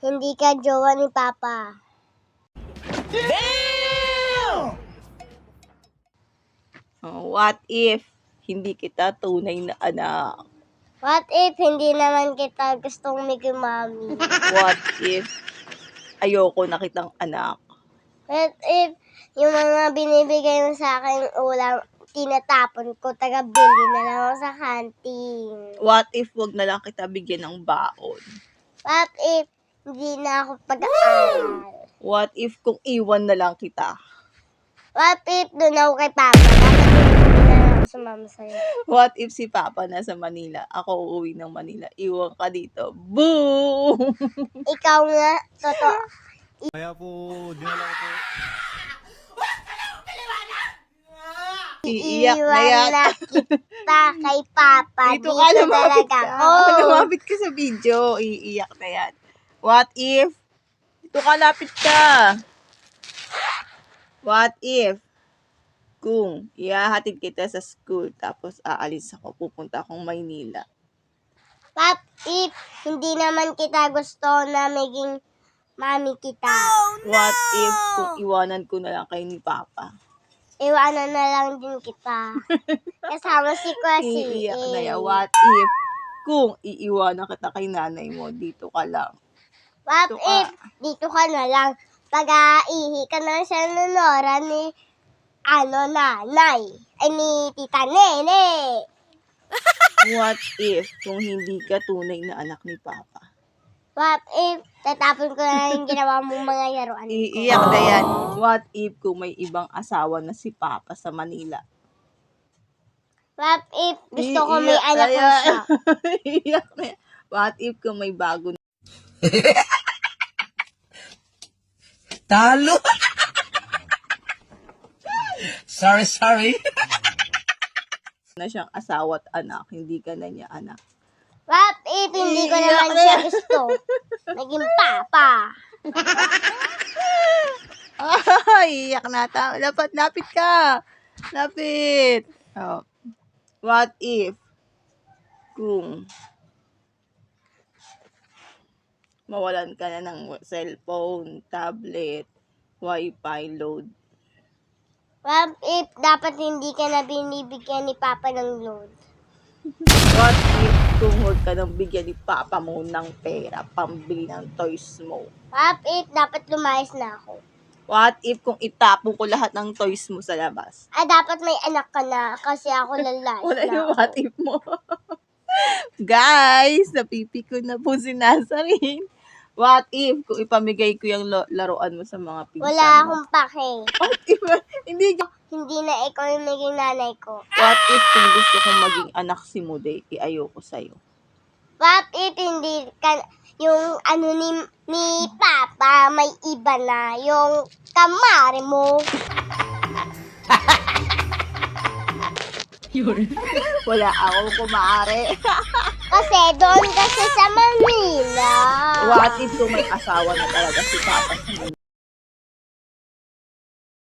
hindi ka jowa ni Papa? Oh, what if hindi kita tunay na anak? What if hindi naman kita gustong Mickey Mommy? What if ayoko na kitang anak? What if yung mga binibigay mo sa akin ulam, tinatapon ko, taga-bili na lang ako sa canteen? What if wag na lang kita bigyan ng baon? What if hindi na ako pag-aaral? What if kung iwan na lang kita? What if doon ako kay Papa? Hindi na lang ako sumama sa'yo. What if si Papa nasa Manila? Ako uuwi ng Manila. Iwan ka dito. Boom! Ikaw nga, totoo. Kaya po, dinala ko po. Iiyak na Iwan yan. na kita kay Papa. Dito Dito, ka, lumapit talaga ka. ako. Lumapit ka sa video. Iiyak na yan. What if? Dito ka, lapit ka. What if? Kung ihahatid kita sa school, tapos aalis ako, pupunta akong Maynila. Pap, if hindi naman kita gusto na maging mami kita, What if kung iwanan ko na lang kayo ni Papa? iwanan na lang din kita. Kasama si Kwasi. Iiyak na yan. What if kung iiwanan kita kay nanay mo, dito ka lang. Pap, Dito ka. if dito ka na lang, pag-aihi ka na sa nunora ni ano nanay, ay ni tita Nene. What if kung hindi ka tunay na anak ni Papa? What if tatapon ko na yung ginawa mong mga yaruan ko? Iiyak na yan. What if kung may ibang asawa na si Papa sa Manila? What if gusto ko may Iiyak anak na na yan. siya? Iiyak na yan. What if kung may bago Talo! sorry, sorry. na siyang asawa at anak, hindi ka na niya anak? What if hindi ko naman na siya gusto? Naging papa. Ay, iyak na. Ta- Lapit, lapit ka. Lapit. Oh. What if kung mawalan ka na ng cellphone, tablet, wifi load. What if dapat hindi ka na binibigyan ni papa ng load? What if kung huwag ka nang bigyan ni papa mo ng pera pambili ng toys mo? What if dapat lumayas na ako? What if kung itapon ko lahat ng toys mo sa labas? Ah, dapat may anak ka na kasi ako lalayas Wala na yung ako. what if mo. Guys, napipiko na po si Nazarene. What if kung ipamigay ko yung lo- laruan mo sa mga pinsan Wala mo? akong pake. What if, hindi ka- Hindi na ikaw yung maging nanay ko. What if kung gusto kong maging anak si Muday, iayoko sa'yo? What if hindi ka, yung ano ni, ni Papa, may iba na, yung kamari mo. Wala akong kumare. Kasi doon kasi sa Manila. What if kung may asawa na talaga si Papa sa?